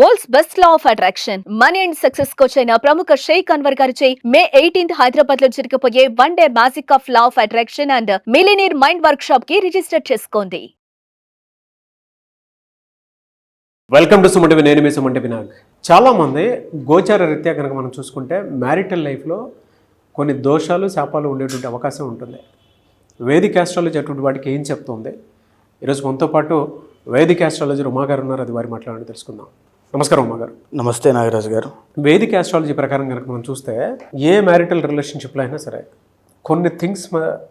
World's best law of attraction. Money and success coach అయిన ప్రముఖ షేక్ అన్వర్ గారిచే మే ఎయిటీన్త్ హైదరాబాద్లో జరగబోయే one day magic of law of attraction and millionaire mind work షాప్కి register చేసుకోండి welcome to Sumanti నేను మీ సుమంటి వినాగ్ చాలామంది గోచార రీత్యా కనుక మనం చూసుకుంటే మ్యారిటల్ లైఫ్లో కొన్ని దోషాలు శాపాలు ఉండేటువంటి అవకాశం ఉంటుంది. వేదిక ఆస్ట్రాలజీ అటువంటి వాటికి ఏం చెప్తుంది? ఈరోజు మనతో పాటు వేదిక ఆస్ట్రాలజీ ఉమా గారు ఉన్నారు అది వారి మాట్లాడి తెలుసుకుందాం. నమస్కారం ఉమా గారు నమస్తే నాగరాజు గారు. వేదిక ఆస్ట్రాలజీ ప్రకారం కనుక మనం చూస్తే ఏ మ్యారిటల్ రిలేషన్షిప్లో అయినా సరే కొన్ని థింగ్స్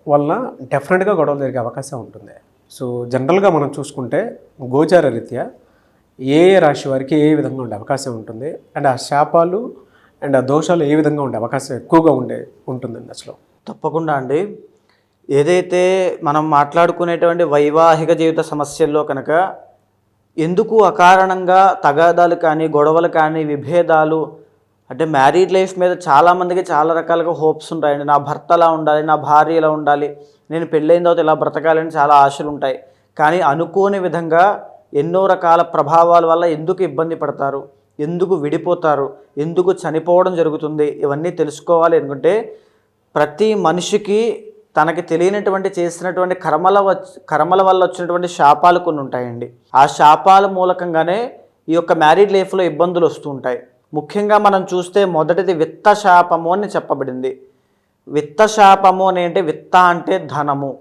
వల్ల డెఫినెట్గా గొడవలు జరిగే అవకాశం ఉంటుంది. సో జనరల్గా మనం చూసుకుంటే గోచార రీత్యా ఏ ఏ రాశి వారికి ఏ విధంగా ఉండే అవకాశం ఉంటుంది అండ్ ఆ శాపాలు అండ్ ఆ దోషాలు ఏ విధంగా ఉండే అవకాశం ఎక్కువగా ఉండే ఉంటుందండి అసలు? తప్పకుండా అండి. ఏదైతే మనం మాట్లాడుకునేటువంటి వైవాహిక జీవిత సమస్యల్లో కనుక ఎందుకు అకారణంగా తగాదాలు కానీ గొడవలు కానీ విభేదాలు అంటే మ్యారీడ్ లైఫ్ మీద చాలామందికి చాలా రకాలుగా హోప్స్ ఉంటాయండి. నా భర్త ఎలా ఉండాలి నా భార్య ఎలా ఉండాలి నేను పెళ్ళైన తర్వాత ఇలా బ్రతకాలని చాలా ఆశలు ఉంటాయి. కానీ అనుకోని విధంగా ఎన్నో రకాల ప్రభావాల వల్ల ఎందుకు ఇబ్బంది పడతారు? ఎందుకు విడిపోతారు? ఎందుకు చనిపోవడం జరుగుతుంది? ఇవన్నీ తెలుసుకోవాలి అనుకుంటే ప్రతి మనిషికి తనకి తెలియనటువంటి చేసినటువంటి కర్మల కర్మల వల్ల వచ్చినటువంటి శాపాలు కొన్ని ఉంటాయండి. ఆ శాపాల మూలకంగానే ఈ యొక్క మ్యారీడ్ లైఫ్లో ఇబ్బందులు వస్తూ ఉంటాయి. ముఖ్యంగా మనం చూస్తే మొదటిది విత్త శాపము అని చెప్పబడింది. విత్త శాపము అని అంటే విత్త అంటే ధనము.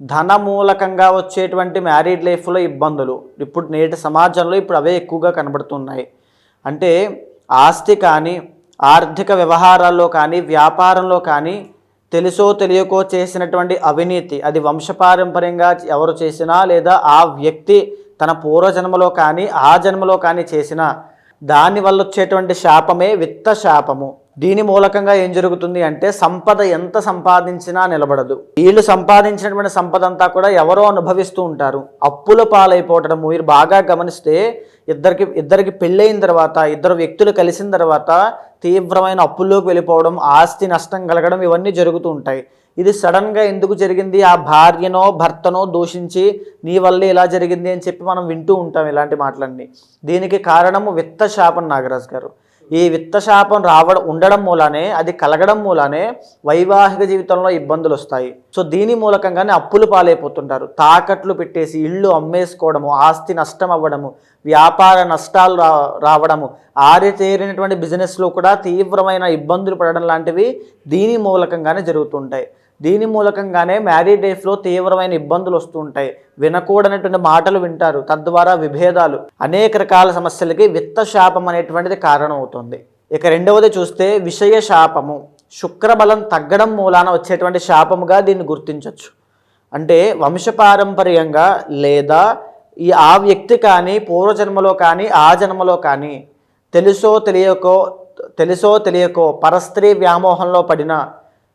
ధన మూలకంగా వచ్చేటువంటి మ్యారీడ్ లైఫ్లో ఇబ్బందులు. ఇప్పుడు నేటి సమాజంలో ఇప్పుడు అవే ఎక్కువగా కనబడుతున్నాయి. అంటే ఆస్తి కానీ ఆర్థిక వ్యవహారాల్లో కానీ వ్యాపారంలో కానీ తెలుసో తెలియకో చేసినటువంటి అవినీతి. అది వంశపారంపర్యంగా ఎవరు చేసినా లేదా ఆ వ్యక్తి తన పూర్వజన్మలో కానీ ఆ జన్మలో కానీ చేసినా దాని వల్ల వచ్చేటువంటి శాపమే విత్త శాపము దీని మూలకంగా ఏం జరుగుతుంది అంటే సంపద ఎంత సంపాదించినా నిలబడదు. వీళ్ళు సంపాదించినటువంటి సంపద అంతా కూడా ఎవరో అనుభవిస్తూ ఉంటారు. అప్పుల పాలైపోవటం మీరు బాగా గమనిస్తే ఇద్దరికి ఇద్దరికి పెళ్ళైన తర్వాత ఇద్దరు వ్యక్తులు కలిసిన తర్వాత తీవ్రమైన అప్పుల్లోకి వెళ్ళిపోవడం ఆస్తి నష్టం కలగడం ఇవన్నీ జరుగుతూ ఉంటాయి. ఇది సడన్గా ఎందుకు జరిగింది? ఆ భార్యనో భర్తనో దూషించి నీ వల్లే ఇలా జరిగింది అని చెప్పి మనం వింటూ ఉంటాం ఇలాంటి మాటలన్నీ. దీనికి కారణము విత్త శాపన్ నాగరాజు గారు. ఈ విత్తశాపం రావడం ఉండడం మూలానే అది కలగడం మూలానే వైవాహిక జీవితంలో ఇబ్బందులు వస్తాయి. సో దీని మూలకంగానే అప్పులు పాలైపోతుంటారు. తాకట్లు పెట్టేసి ఇళ్ళు అమ్మేసుకోవడము ఆస్తి నష్టం అవ్వడము వ్యాపార నష్టాలు రా రావడము ఆరితేరినటువంటి బిజినెస్లో కూడా తీవ్రమైన ఇబ్బందులు పడడం లాంటివి దీని మూలకంగానే జరుగుతుంటాయి. దీని మూలకంగానే మ్యారీడ్ లైఫ్లో తీవ్రమైన ఇబ్బందులు వస్తుంటాయి వినకూడనటువంటి మాటలు వింటారు. తద్వారా విభేదాలు అనేక రకాల సమస్యలకి విత్త శాపం అనేటువంటిది కారణం అవుతుంది ఇక రెండవది చూస్తే విషయ శాపము. శుక్రబలం తగ్గడం మూలాన వచ్చేటువంటి శాపముగా దీన్ని గుర్తించవచ్చు అంటే వంశపారంపర్యంగా లేదా ఈ ఆ వ్యక్తి కానీ పూర్వజన్మలో కానీ ఆ జన్మలో కానీ తెలుసో తెలియకో తెలుసో తెలియకో పరస్త్రీ వ్యామోహంలో పడిన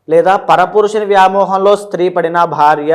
లేదా పరపురుషుని వ్యామోహంలో స్త్రీ పడిన భార్య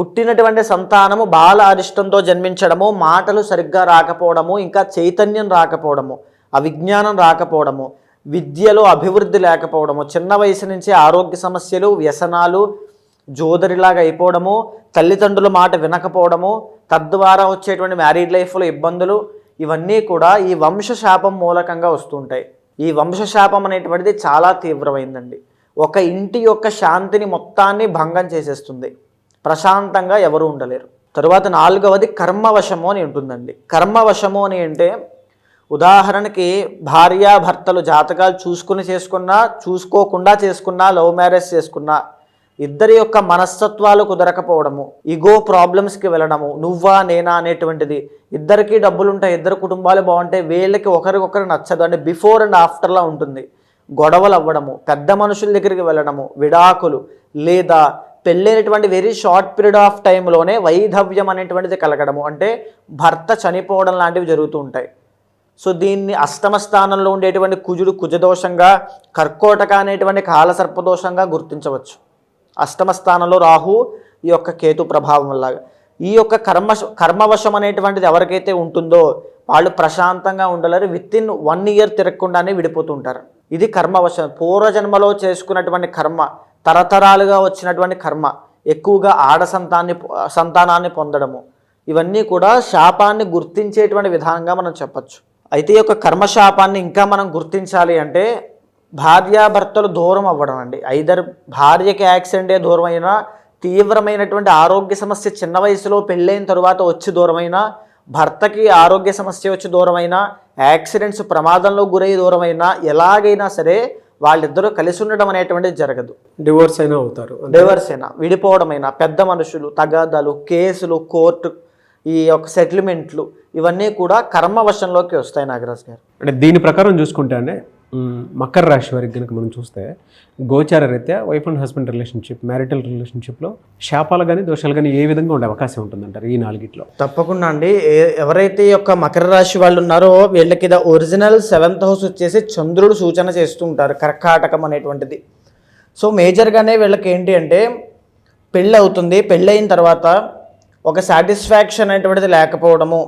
పుట్టినటువంటి సంతానము బాల అరిష్టంతో జన్మించడము మాటలు సరిగ్గా రాకపోవడము ఇంకా చైతన్యం రాకపోవడము అవిజ్ఞానం రాకపోవడము విద్యలో అభివృద్ధి లేకపోవడము చిన్న వయసు నుంచి ఆరోగ్య సమస్యలు వ్యసనాలు జోదరిలాగా అయిపోవడము తల్లిదండ్రుల మాట వినకపోవడము తద్వారా వచ్చేటువంటి మ్యారీడ్ లైఫ్లో ఇబ్బందులు ఇవన్నీ కూడా ఈ వంశశాపం మూలకంగా వస్తుంటాయి. ఈ వంశశాపం అనేటువంటిది చాలా తీవ్రమైందండి. ఒక ఇంటి యొక్క శాంతిని మొత్తాన్ని భంగం చేసేస్తుంది. ప్రశాంతంగా ఎవరు ఉండలేరు. తరువాత నాలుగవది కర్మవశము అని ఉంటుందండి. కర్మవశము అని అంటే ఉదాహరణకి భార్యాభర్తలు జాతకాలు చూసుకుని చేసుకున్నా చూసుకోకుండా చేసుకున్నా లవ్ మ్యారేజ్ చేసుకున్నా ఇద్దరి యొక్క మనస్తత్వాలు కుదరకపోవడము ఇగో ప్రాబ్లమ్స్కి వెళ్ళడము నువ్వా నేనా అనేటువంటిది. ఇద్దరికి డబ్బులు ఉంటాయి ఇద్దరు కుటుంబాలు బాగుంటాయి వీళ్ళకి ఒకరికొకరు నచ్చదు. అంటే బిఫోర్ అండ్ ఆఫ్టర్లా ఉంటుంది. గొడవలు అవ్వడము పెద్ద మనుషుల దగ్గరికి వెళ్ళడము విడాకులు లేదా పెళ్ళైనటువంటి వెరీ షార్ట్ పీరియడ్ ఆఫ్ టైంలోనే వైధవ్యం అనేటువంటిది కలగడము. అంటే భర్త చనిపోవడం లాంటివి జరుగుతూ ఉంటాయి. సో దీన్ని అష్టమ స్థానంలో ఉండేటువంటి కుజుడు కుజదోషంగా కర్కోటక అనేటువంటి కాలసర్పదోషంగా గుర్తించవచ్చు. అష్టమ స్థానంలో రాహు ఈ యొక్క కేతు ప్రభావం వల్ల. ఈ యొక్క కర్మ కర్మవశం అనేటువంటిది ఎవరికైతే ఉంటుందో వాళ్ళు ప్రశాంతంగా ఉండలేరు. విత్ ఇన్ వన్ ఇయర్ తిరగకుండానే విడిపోతుంటారు ఇది కర్మవశం. పూర్వజన్మలో చేసుకున్నటువంటి కర్మ. తరతరాలుగా వచ్చినటువంటి కర్మ ఎక్కువగా ఆడ సంతాన్ని సంతానాన్ని పొందడము ఇవన్నీ కూడా శాపాన్ని గుర్తించేటువంటి విధానంగా మనం చెప్పచ్చు. అయితే ఈ యొక్క కర్మశాపాన్ని ఇంకా మనం గుర్తించాలి అంటే భార్యాభర్తలు దూరం అవ్వడం అండి. ఐదర్ భార్యకి యాక్సిడెంటే దూరం అయినా తీవ్రమైనటువంటి ఆరోగ్య సమస్య చిన్న వయసులో పెళ్ళైన తరువాత వచ్చి దూరమైనా భర్తకి ఆరోగ్య సమస్య వచ్చి దూరమైనా యాక్సిడెంట్స్ ప్రమాదంలో గురై దూరమైనా ఎలాగైనా సరే వాళ్ళిద్దరూ కలిసి ఉండడం అనేటువంటిది జరగదు. డివోర్స్ అయినా అవుతారు. డైవర్స్ అయినా విడిపోవడమైనా పెద్ద మనుషులు తగాదాలు కేసులు కోర్టు ఈ యొక్క సెటిల్మెంట్లు ఇవన్నీ కూడా కర్మవశంలోకి వస్తాయి నాగరాజ్ గారు. అంటే దీని ప్రకారం చూసుకుంటే మకర రాశి వారికి కనుక మనం చూస్తే గోచార రీత్యా wife and husband relationship marital రిలేషన్షిప్లో శాపాలు కానీ దోషాలు కానీ ఏ విధంగా ఉండే అవకాశం ఉంటుందంటారు ఈ నాలుగిట్లో? తప్పకుండా అండి. ఎవరైతే ఈ యొక్క మకర రాశి వాళ్ళు ఉన్నారో వీళ్ళకి ఇది ఒరిజినల్ సెవెంత్ హౌస్ వచ్చేసి చంద్రుడు సూచన చేస్తూ ఉంటారు కర్కాటకం అనేటువంటిది. సో మేజర్గానే వీళ్ళకి ఏంటి అంటే పెళ్ళి అవుతుంది. పెళ్ళి అయిన తర్వాత ఒక సాటిస్ఫాక్షన్ అనేటువంటిది లేకపోవడము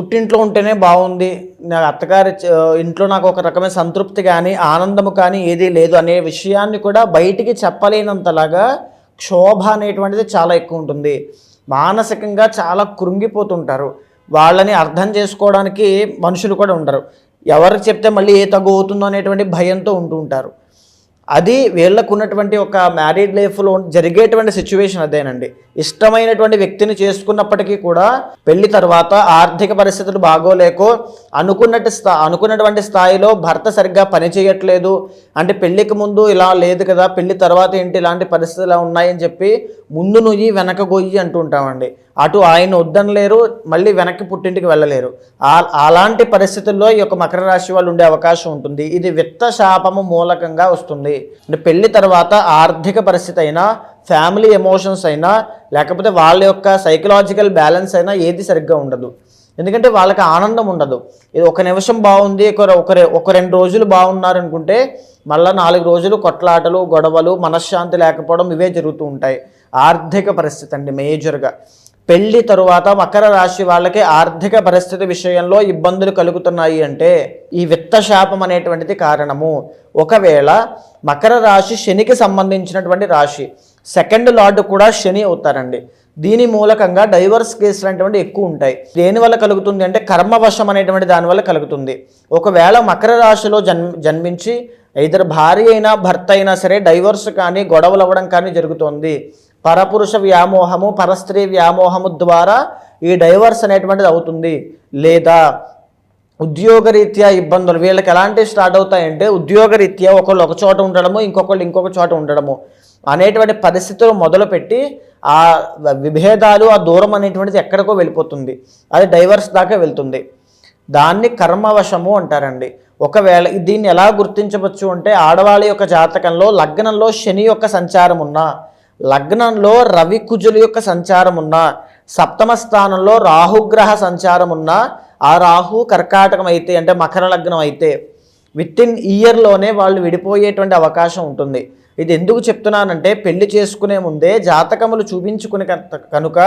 పుట్టింట్లో ఉంటేనే బాగుంది. నా అత్తగారి ఇంట్లో నాకు ఒక రకమైన సంతృప్తి కానీ ఆనందము కానీ ఏదీ లేదు అనే విషయాన్ని కూడా బయటికి చెప్పలేనంతలాగా క్షోభ అనేటువంటిది చాలా ఎక్కువ ఉంటుంది. మానసికంగా చాలా కృంగిపోతుంటారు. వాళ్ళని అర్థం చేసుకోవడానికి మనుషులు కూడా ఉండరు. ఎవరికి చెప్తే మళ్ళీ ఏ తగ్గు అవుతుందో అనేటువంటి భయంతో ఉంటూ ఉంటారు. అది వీళ్ళకు ఉన్నటువంటి ఒక మ్యారీడ్ లైఫ్లో జరిగేటువంటి సిచ్యువేషన్ అదేనండి. ఇష్టమైనటువంటి వ్యక్తిని చేసుకున్నప్పటికీ కూడా పెళ్ళి తర్వాత ఆర్థిక పరిస్థితులు బాగోలేకో అనుకున్నట్టు స్థా అనుకున్నటువంటి స్థాయిలో భర్త సరిగ్గా పని చేయట్లేదు. అంటే పెళ్ళికి ముందు ఇలా లేదు కదా పెళ్ళి తర్వాత ఏంటి ఇలాంటి పరిస్థితులు ఉన్నాయని చెప్పి ముందు నుయ్యి వెనక గొయ్యి అంటూ ఉంటామండి. అటు ఆయన వద్దనలేరు మళ్ళీ వెనక్కి పుట్టింటికి వెళ్ళలేరు. అలాంటి పరిస్థితుల్లో ఈ యొక్క మకర రాశి వాళ్ళు ఉండే అవకాశం ఉంటుంది. ఇది విత్త శాపము మూలకంగా వస్తుంది. అంటే పెళ్ళి తర్వాత ఆర్థిక పరిస్థితి అయినా ఫ్యామిలీ ఎమోషన్స్ అయినా లేకపోతే వాళ్ళ యొక్క సైకలాజికల్ బ్యాలెన్స్ అయినా ఏది సరిగ్గా ఉండదు. ఎందుకంటే వాళ్ళకి ఆనందం ఉండదు. ఇది ఒక నిమిషం బాగుంది ఒక ఒక రెండు రోజులు బాగున్నారనుకుంటే మళ్ళీ నాలుగు రోజులు కొట్లాటలు గొడవలు మనశ్శాంతి లేకపోవడం ఇవే జరుగుతూ ఉంటాయి. ఆర్థిక పరిస్థితి అండి మేజర్గా పెళ్ళి తరువాత మకర రాశి వాళ్ళకి ఆర్థిక పరిస్థితి విషయంలో ఇబ్బందులు కలుగుతున్నాయి అంటే ఈ విత్త శాపం అనేటువంటిది కారణము. ఒకవేళ మకర రాశి శనికి సంబంధించినటువంటి రాశి సెకండ్ లార్డ్ కూడా శని అవుతారండి. దీని మూలకంగా డైవర్స్ కేసులు అనేటువంటి ఎక్కువ ఉంటాయి. దేని వల్ల కలుగుతుంది అంటే కర్మవశం అనేటువంటి దాని వల్ల కలుగుతుంది. ఒకవేళ మకర రాశిలో జన్మ జన్మించి ఇద్దరు భార్య అయినా భర్త అయినా సరే డైవర్స్ కానీ గొడవలు అవ్వడం కానీ జరుగుతుంది. పరపురుష వ్యామోహము పరస్త్రీ వ్యామోహము ద్వారా ఈ డైవర్స్ అనేటువంటిది అవుతుంది. లేదా ఉద్యోగరీత్యా ఇబ్బందులు వీళ్ళకి ఎలాంటివి స్టార్ట్ అవుతాయంటే ఉద్యోగరీత్యా ఒకళ్ళు ఒక చోట ఉండడము ఇంకొకళ్ళు ఇంకొక చోట ఉండడము అనేటువంటి పరిస్థితులు మొదలుపెట్టి ఆ విభేదాలు ఆ దూరం అనేటువంటిది ఎక్కడికో వెళ్ళిపోతుంది. అది డైవర్స్ దాకా వెళ్తుంది. దాన్ని కర్మవశము అంటారండి. ఒకవేళ దీన్ని ఎలా గుర్తించవచ్చు అంటే ఆడవాళ్ళ యొక్క జాతకంలో లగ్నంలో శని యొక్క సంచారం ఉన్నా లగ్నంలో రవి కుజుల యొక్క సంచారం ఉన్న సప్తమ స్థానంలో రాహుగ్రహ సంచారం ఉన్న ఆ రాహు కర్కాటకం అయితే అంటే మకర లగ్నం అయితే విత్ ఇన్ ఇయర్లోనే వాళ్ళు విడిపోయేటువంటి అవకాశం ఉంటుంది. ఇది ఎందుకు చెప్తున్నానంటే పెళ్ళి చేసుకునే ముందే జాతకములు చూపించుకుని కనుక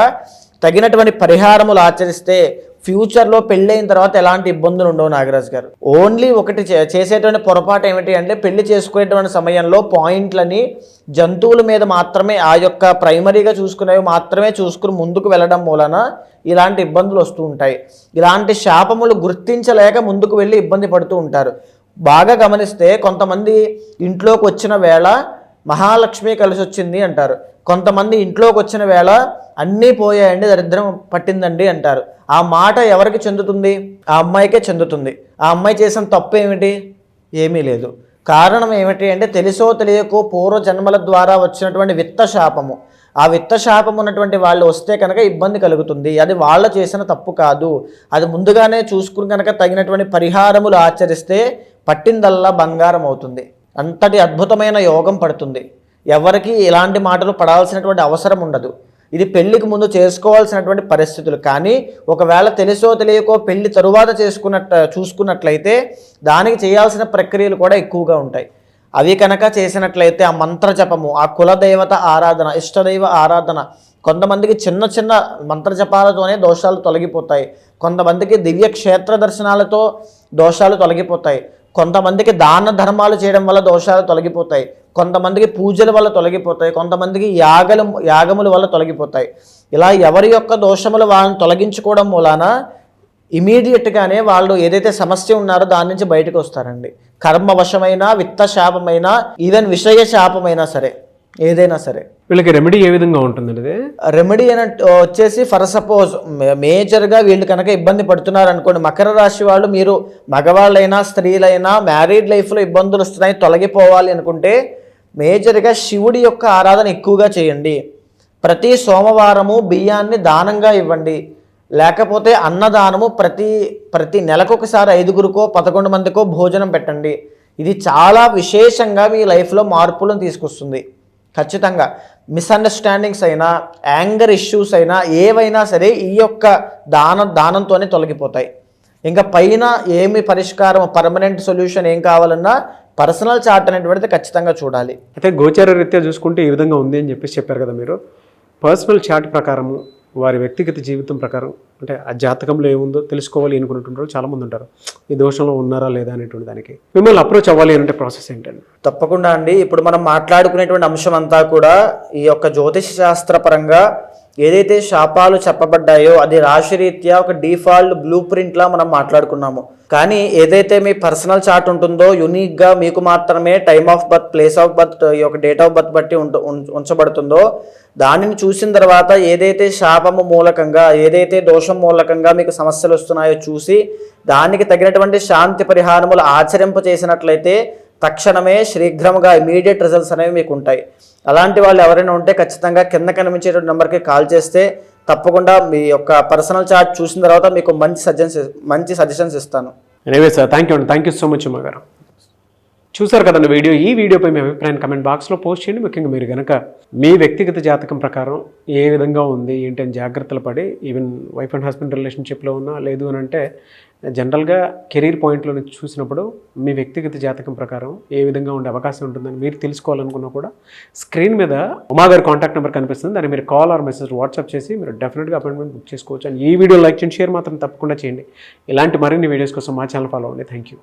తగినటువంటి పరిహారములు ఆచరిస్తే ఫ్యూచర్లో పెళ్ళైన తర్వాత ఎలాంటి ఇబ్బందులు ఉండవు నాగరాజ్ గారు. ఓన్లీ ఒకటి చే- చేసేటువంటి పొరపాటు ఏమిటి అంటే పెళ్ళి చేసుకునేటువంటి సమయంలో పాయింట్లని జంతువుల మీద మాత్రమే ఆ యొక్క ప్రైమరీగా చూసుకునేవి మాత్రమే చూసుకుని ముందుకు వెళ్ళడం మూలన ఇలాంటి ఇబ్బందులు వస్తూ ఉంటాయి. ఇలాంటి శాపములు గుర్తించలేక ముందుకు వెళ్ళి ఇబ్బంది పడుతూ ఉంటారు. బాగా గమనిస్తే కొంతమంది ఇంట్లోకి వచ్చిన వేళ మహాలక్ష్మి కలిసి వచ్చింది అంటారు. కొంతమంది ఇంట్లోకి వచ్చిన వేళ అన్నీ పోయాయండి దరిద్రం పట్టిందండి అంటారు. ఆ మాట ఎవరికి చెందుతుంది? ఆ అమ్మాయికే చెందుతుంది. ఆ అమ్మాయి చేసిన తప్పు ఏమిటి? ఏమీ లేదు. కారణం ఏమిటి అంటే తెలుసో తెలియకో పూర్వ జన్మల ద్వారా వచ్చినటువంటి విత్త శాపము. ఆ విత్త శాపం ఉన్నటువంటి వాళ్ళు వస్తే కనుక ఇబ్బంది కలుగుతుంది. అది వాళ్ళ చేసిన తప్పు కాదు. అది ముందుగానే చూసుకుని కనుక తగినటువంటి పరిహారములు ఆచరిస్తే పట్టిందల్లా బంగారం అవుతుంది. అంతటి అద్భుతమైన యోగం పడుతుంది. ఎవరికి ఇలాంటి మాటలు పడాల్సినటువంటి అవసరం ఉండదు. ఇది పెళ్ళికి ముందు చేసుకోవాల్సినటువంటి పరిస్థితులు. కానీ ఒకవేళ తెలుసో తెలియకో పెళ్ళి తరువాత చేసుకున్నట్టు చూసుకున్నట్లయితే దానికి చేయాల్సిన ప్రక్రియలు కూడా ఎక్కువగా ఉంటాయి. అవి కనుక చేసినట్లయితే ఆ మంత్ర జపము ఆ కులదైవత ఆరాధన ఇష్టదైవ ఆరాధన కొంతమందికి చిన్న చిన్న మంత్రజపాలతోనే దోషాలు తొలగిపోతాయి. కొంతమందికి దివ్య క్షేత్ర దర్శనాలతో దోషాలు తొలగిపోతాయి. కొంతమందికి దాన ధర్మాలు చేయడం వల్ల దోషాలు తొలగిపోతాయి. కొంతమందికి పూజల వల్ల తొలగిపోతాయి కొంతమందికి యాగలు యాగముల వల్ల తొలగిపోతాయి. ఇలా ఎవరి యొక్క దోషములు వాళ్ళని తొలగించుకోవడం మూలాన ఇమీడియట్గానే వాళ్ళు ఏదైతే సమస్య ఉన్నారో దాని నుంచి బయటకు వస్తారండి. కర్మవశమైనా విత్త శాపమైనా ఈవెన్ విషయ శాపమైనా సరే ఏదైనా సరే. వీళ్ళకి రెమెడీ ఏ విధంగా ఉంటుందండి ఇది? రెమెడీ అని వచ్చేసి ఫర్ సపోజ్ మేజర్గా వీళ్ళు కనుక ఇబ్బంది పడుతున్నారు అనుకోండి మకర రాశి వాళ్ళు మీరు మగవాళ్ళైనా స్త్రీలైనా మ్యారీడ్ లైఫ్లో ఇబ్బందులు వస్తున్నాయి తొలగిపోవాలి అనుకుంటే మేజర్గా శివుడి యొక్క ఆరాధన ఎక్కువగా చేయండి. ప్రతి సోమవారము బియ్యాన్ని దానంగా ఇవ్వండి. లేకపోతే అన్నదానము ప్రతి ప్రతి నెలకొకసారి ఐదుగురికో పదకొండు మందికో భోజనం పెట్టండి. ఇది చాలా విశేషంగా మీ లైఫ్లో మార్పులను తీసుకొస్తుంది. ఖచ్చితంగా మిస్అండర్స్టాండింగ్స్ అయినా యాంగర్ ఇష్యూస్ అయినా ఏవైనా సరే ఈ యొక్క దాన దానంతోనే తొలగిపోతాయి. ఇంకా పైన ఏమి పరిష్కారం పర్మనెంట్ సొల్యూషన్ ఏం కావాలన్నా పర్సనల్ చార్ట్ అనేటువంటిది ఖచ్చితంగా చూడాలి. అయితే గోచార రీత్యా చూసుకుంటే ఈ విధంగా ఉంది అని చెప్పేసి చెప్పారు కదా మీరు. పర్సనల్ చార్ట్ ప్రకారము వారి వ్యక్తిగత జీవితం ప్రకారం అంటే ఆ జాతకంలో ఏముందో తెలుసుకోవాలి అనుకున్నటువంటి చాలామంది ఉంటారు. ఈ దోషంలో ఉన్నారా లేదా అనేటువంటి దానికి. మిమ్మల్ని అప్రోచ్ అవ్వాలి అంటే ప్రాసెస్ ఏంటండి? తప్పకుండా అండి. ఇప్పుడు మనం మాట్లాడుకునేటువంటి అంశం అంతా కూడా ఈ యొక్క జ్యోతిష శాస్త్ర పరంగా ఏదైతే శాపాలు చెప్పబడ్డాయో అది రాశిరీత్యా ఒక డిఫాల్ట్ బ్లూ ప్రింట్లా మనం మాట్లాడుకున్నాము. కానీ ఏదైతే మీ పర్సనల్ చార్ట్ ఉంటుందో యునిక్గా మీకు మాత్రమే time of birth place of birth ఈ యొక్క డేట్ ఆఫ్ బర్త్ బట్టి ఉం- ఉంచబడుతుందో దానిని చూసిన తర్వాత ఏదైతే శాపము మూలకంగా ఏదైతే దోషం మూలకంగా మీకు సమస్యలు వస్తున్నాయో చూసి దానికి తగినటువంటి శాంతి పరిహారములు ఆచరింప చేసినట్లయితే తక్షణమే శీఘ్రముగా ఇమీడియట్ రిజల్ట్స్ అనేవి మీకు ఉంటాయి అలాంటి వాళ్ళు ఎవరైనా ఉంటే ఖచ్చితంగా కింద కనిపించేటువంటి నెంబర్కి కాల్ చేస్తే తప్పకుండా మీ యొక్క పర్సనల్ చార్ట్ చూసిన తర్వాత మీకు మంచి సజెషన్స్ మంచి సజెషన్స్ ఇస్తాను. ఎనీవే సార్ థ్యాంక్ యూ అండి thank you so much Uma గారు చూసారు కదండి వీడియో? ఈ వీడియోపై మీ అభిప్రాయం కమెంట్ బాక్స్లో పోస్ట్ చేయండి. ముఖ్యంగా మీరు కనుక మీ వ్యక్తిగత జాతకం ప్రకారం ఏ విధంగా ఉంది ఏంటి అని జాగ్రత్తలు పడి ఈవెన్ వైఫ్ అండ్ హస్బెండ్ రిలేషన్షిప్లో ఉన్నా లేదు అని అంటే జనరల్గా కెరీర్ పాయింట్లో నుంచి చూసినప్పుడు మీ వ్యక్తిగత జాతకం ప్రకారం ఏ విధంగా ఉండే అవకాశం ఉంటుందని మీరు తెలుసుకోవాలనుకున్నా కూడా స్క్రీన్ మీద ఉమా గారి కాంటాక్ట్ నెంబర్ కనిపిస్తుంది. దాన్ని మీరు కాల్ ఆర్ మెసేజ్ వాట్సాప్ చేసి మీరు డెఫినెట్గా అపాయింట్మెంట్ బుక్ చేసుకోవచ్చు. అండ్ ఈ వీడియో లైక్ చేయండి షేర్ మాత్రం తప్పకుండా చేయండి. ఇలాంటి మరిన్ని వీడియోస్ కోసం మా ఛానల్ ఫాలో అవ్వండి. Thank you